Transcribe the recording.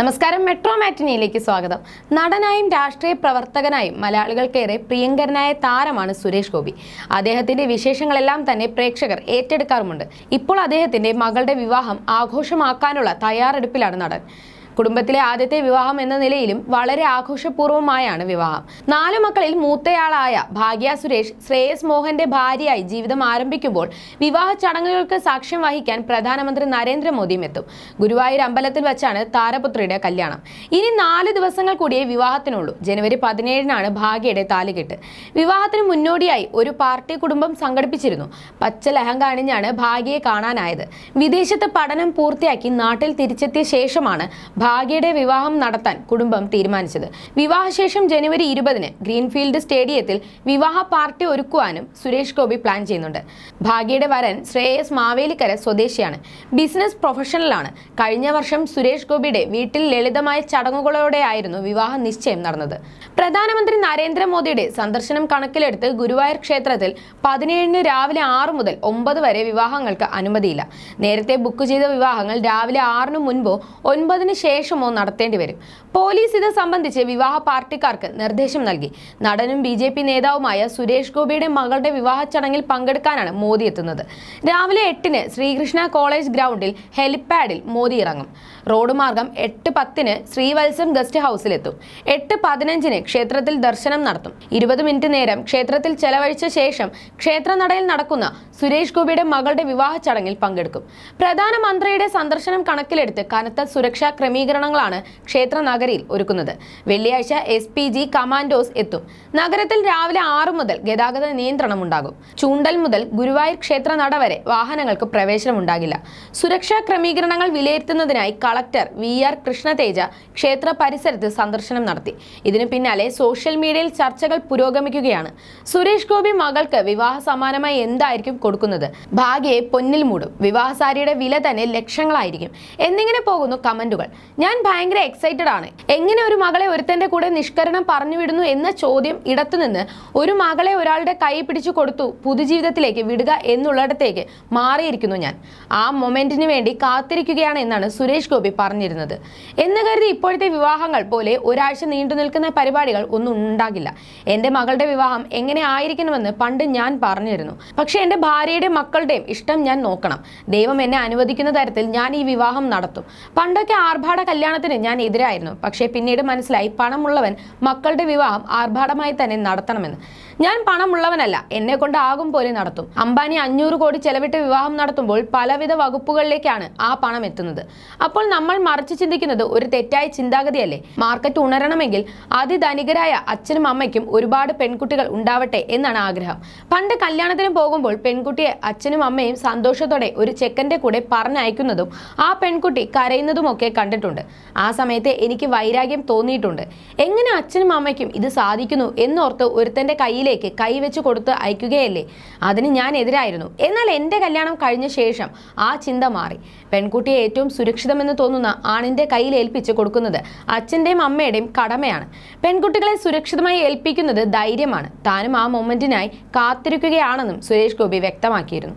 നമസ്കാരം മെട്രോ മാറ്റിനിയിലേക്ക് സ്വാഗതം. നടനായും രാഷ്ട്രീയ പ്രവർത്തകനായും മലയാളികൾക്കേറെ പ്രിയങ്കരനായ താരമാണ് സുരേഷ് ഗോപി. അദ്ദേഹത്തിന്റെ വിശേഷങ്ങളെല്ലാം തന്നെ പ്രേക്ഷകർ ഏറ്റെടുക്കാറുമുണ്ട്. ഇപ്പോൾ അദ്ദേഹത്തിന്റെ മകളുടെ വിവാഹം ആഘോഷമാക്കാനുള്ള തയ്യാറെടുപ്പിലാണ് നടൻ. കുടുംബത്തിലെ ആദ്യത്തെ വിവാഹം എന്ന നിലയിലും വളരെ ആഘോഷപൂർവമായാണ് വിവാഹം. നാലു മക്കളിൽ മൂത്തയാളായ ഭാഗ്യ സുരേഷ് ശ്രേയസ് മോഹന്റെ ഭാര്യയായി ജീവിതം ആരംഭിക്കുമ്പോൾ വിവാഹ ചടങ്ങുകൾക്ക് സാക്ഷ്യം വഹിക്കാൻ പ്രധാനമന്ത്രി നരേന്ദ്രമോദിയും എത്തും. ഗുരുവായൂർ അമ്പലത്തിൽ വെച്ചാണ് താരപുത്രിയുടെ കല്യാണം. ഇനി നാല് ദിവസങ്ങൾ കൂടിയേ വിവാഹത്തിനുള്ളൂ. ജനുവരി പതിനേഴിനാണ് ഭാഗ്യയുടെ താലികെട്ട്. വിവാഹത്തിന് മുന്നോടിയായി ഒരു പാർട്ടി കുടുംബം സംഘടിപ്പിച്ചിരുന്നു. പച്ച ലഹങ്ക അണിഞ്ഞാണ് ഭാഗ്യയെ കാണാനായത്. വിദേശത്ത് പഠനം പൂർത്തിയാക്കി നാട്ടിൽ തിരിച്ചെത്തിയ ശേഷമാണ് ഭാഗ്യയുടെ വിവാഹം നടത്താൻ കുടുംബം തീരുമാനിച്ചത്. വിവാഹശേഷം ജനുവരി ഇരുപതിന് ഗ്രീൻഫീൽഡ് സ്റ്റേഡിയത്തിൽ വിവാഹ പാർട്ടി ഒരുക്കുവാനും സുരേഷ് ഗോപി പ്ലാൻ ചെയ്യുന്നുണ്ട്. ഭാഗ്യയുടെ വരൻ ശ്രേയസ് മാവേലിക്കര സ്വദേശിയാണ്. ബിസിനസ് പ്രൊഫഷണലാണ്. കഴിഞ്ഞ വർഷം സുരേഷ് ഗോപിയുടെ വീട്ടിൽ ലളിതമായ ചടങ്ങുകളോടെയായിരുന്നു വിവാഹ നിശ്ചയം നടന്നത്. പ്രധാനമന്ത്രി നരേന്ദ്രമോദിയുടെ സന്ദർശനം കണക്കിലെടുത്ത് ഗുരുവായൂർ ക്ഷേത്രത്തിൽ പതിനേഴിന് രാവിലെ ആറ് മുതൽ ഒമ്പത് വരെ വിവാഹങ്ങൾക്ക് അനുമതിയില്ല. നേരത്തെ ബുക്ക് ചെയ്ത വിവാഹങ്ങൾ രാവിലെ ആറിന് മുൻപോ ഒൻപതിന് ശേഷമോ നടത്തേണ്ടി വരും? പോലീസ് ഇത് സംബന്ധിച്ച് വിവാഹ പാർട്ടിക്കാർക്ക് നിർദ്ദേശം നൽകി. നടനും ബി ജെ പി നേതാവുമായ സുരേഷ് ഗോപിയുടെ മകളുടെ വിവാഹ ചടങ്ങിൽ പങ്കെടുക്കാനാണ് മോദി എത്തുന്നത്. രാവിലെ എട്ടിന് ശ്രീകൃഷ്ണ കോളേജ് ഗ്രൗണ്ടിൽ ഹെലിപ്പാഡിൽ മോദി ഇറങ്ങും. റോഡ് മാർഗം എട്ട് പത്തിന് ശ്രീവത്സം ഗസ്റ്റ് ഹൗസിലെത്തും. എട്ട് പതിനഞ്ചിന് ക്ഷേത്രത്തിൽ ദർശനം നടത്തും. ഇരുപത് മിനിറ്റ് നേരം ക്ഷേത്രത്തിൽ ചെലവഴിച്ച ശേഷം ക്ഷേത്രനടയിൽ നടക്കുന്ന സുരേഷ് ഗോപിയുടെ മകളുടെ വിവാഹ ചടങ്ങിൽ പങ്കെടുക്കും. പ്രധാനമന്ത്രിയുടെ സന്ദർശനം കണക്കിലെടുത്ത് കനത്ത സുരക്ഷാ ക്രമീകരണങ്ങളാണ് ക്ഷേത്ര നഗരിയിൽ ഒരുക്കുന്നത്. വെള്ളിയാഴ്ച എസ് പി ജി കമാൻഡോസ് എത്തും. നഗരത്തിൽ രാവിലെ ആറു മുതൽ ഗതാഗത നിയന്ത്രണം ഉണ്ടാകും ചൂണ്ടൽ മുതൽ ഗുരുവായൂർ ക്ഷേത്ര നട വരെ വാഹനങ്ങൾക്ക് പ്രവേശനം ഉണ്ടാകില്ല സുരക്ഷാ ക്രമീകരണങ്ങൾ വിലയിരുത്തുന്നതിനായി കളക്ടർ വി ആർ കൃഷ്ണതേജ ക്ഷേത്ര പരിസരത്ത് സന്ദർശനം നടത്തി. ഇതിനു പിന്നാലെ സോഷ്യൽ മീഡിയയിൽ ചർച്ചകൾ പുരോഗമിക്കുകയാണ്. സുരേഷ് ഗോപി മകൾക്ക് വിവാഹ സമാനമായി എന്തായിരിക്കും കൊടുക്കുന്നത്? ഭാഗ്യയെ പൊന്നിൽ മൂടും. വിവാഹസാരിയുടെ വില തന്നെ ലക്ഷങ്ങളായിരിക്കും. എന്നിങ്ങനെ പോകുന്നു കമന്റുകൾ ഞാൻ ഭയങ്കര എക്സൈറ്റഡ് ആണ്. എങ്ങനെ ഒരു മകളെ ഒരുത്തന്റെ കൂടെ നിഷ്കരണം പറഞ്ഞു വിടുന്നു എന്ന ചോദ്യം ഇടത്തുനിന്ന് ഒരു മകളെ ഒരാളുടെ കൈ പിടിച്ചു കൊടുത്തു പുതുജീവിതത്തിലേക്ക് വിടുക എന്നുള്ളിടത്തേക്ക് മാറിയിരിക്കുന്നു ഞാൻ. ആ മൊമെന്റിന് വേണ്ടി കാത്തിരിക്കുകയാണ് എന്നാണ് സുരേഷ് ഗോപി പറഞ്ഞിരുന്നത്. എന്ന് കരുതി ഇപ്പോഴത്തെ വിവാഹങ്ങൾ പോലെ ഒരാഴ്ച നീണ്ടു നിൽക്കുന്ന പരിപാടികൾ ഒന്നും ഉണ്ടാകില്ല. എന്റെ മകളുടെ വിവാഹം എങ്ങനെ ആയിരിക്കണമെന്ന് പണ്ട് ഞാൻ പറഞ്ഞിരുന്നു. പക്ഷേ എന്റെ ഭാര്യയുടെ മക്കളുടെയും ഇഷ്ടം ഞാൻ നോക്കണം. ദൈവം എന്നെ അനുവദിക്കുന്ന തരത്തിൽ ഞാൻ ഈ വിവാഹം നടത്തും. പണ്ടൊക്കെ ആർഭാട കല്യാണത്തിന് ഞാൻ എതിരായിരുന്നു. പക്ഷേ പിന്നീട് മനസ്സിലായി പണമുള്ളവൻ മക്കളുടെ വിവാഹം ആർഭാടമായി തന്നെ നടത്തണമെന്ന്. ഞാൻ പണമുള്ളവനല്ല. എന്നെ കൊണ്ട് ആകും പോലെ നടത്തും. അംബാനി അഞ്ഞൂറ് കോടി ചെലവിട്ട് വിവാഹം നടത്തുമ്പോൾ പലവിധ വകുപ്പുകളിലേക്കാണ് ആ പണം എത്തുന്നത്. അപ്പോൾ നമ്മൾ മറിച്ച് ചിന്തിക്കുന്നത് ഒരു തെറ്റായ ചിന്താഗതിയല്ലേ? മാർക്കറ്റ് ഉണരണമെങ്കിൽ അതിധനികരായ അച്ഛനും അമ്മയ്ക്കും ഒരുപാട് പെൺകുട്ടികൾ ഉണ്ടാവട്ടെ എന്നാണ് ആഗ്രഹം. പണ്ട് കല്യാണത്തിന് പോകുമ്പോൾ പെൺകുട്ടിയെ അച്ഛനും അമ്മയും സന്തോഷത്തോടെ ഒരു ചെക്കന്റെ കൂടെ പറഞ്ഞയക്കുന്നതും ആ പെൺകുട്ടി കരയുന്നതും ഒക്കെ കണ്ടിട്ടുണ്ട്. ആ സമയത്ത് എനിക്ക് വൈരാഗ്യം തോന്നിയിട്ടുണ്ട്. എങ്ങനെ അച്ഛനും അമ്മയ്ക്കും ഇത് സാധിക്കുന്നു എന്നോർത്ത് ഒരുത്തന്റെ കയ്യിലേക്ക് കൈവച്ച് കൊടുത്ത് അയക്കുകയല്ലേ? അതിന് ഞാൻ എതിരായിരുന്നു. എന്നാൽ എന്റെ കല്യാണം കഴിഞ്ഞ ശേഷം ആ ചിന്ത മാറി. പെൺകുട്ടിയെ ഏറ്റവും സുരക്ഷിതമെന്ന് തോന്നുന്ന ആണിന്റെ കയ്യിൽ ഏൽപ്പിച്ച് കൊടുക്കുന്നത് അച്ഛന്റെയും അമ്മയുടെയും കടമയാണ്. പെൺകുട്ടികളെ സുരക്ഷിതമായി ഏൽപ്പിക്കുന്നത് ധൈര്യമാണ്. താനും ആ മൊമെന്റിനായി കാത്തിരിക്കുകയാണെന്നും സുരേഷ് ഗോപി വ്യക്തമാക്കിയിരുന്നു.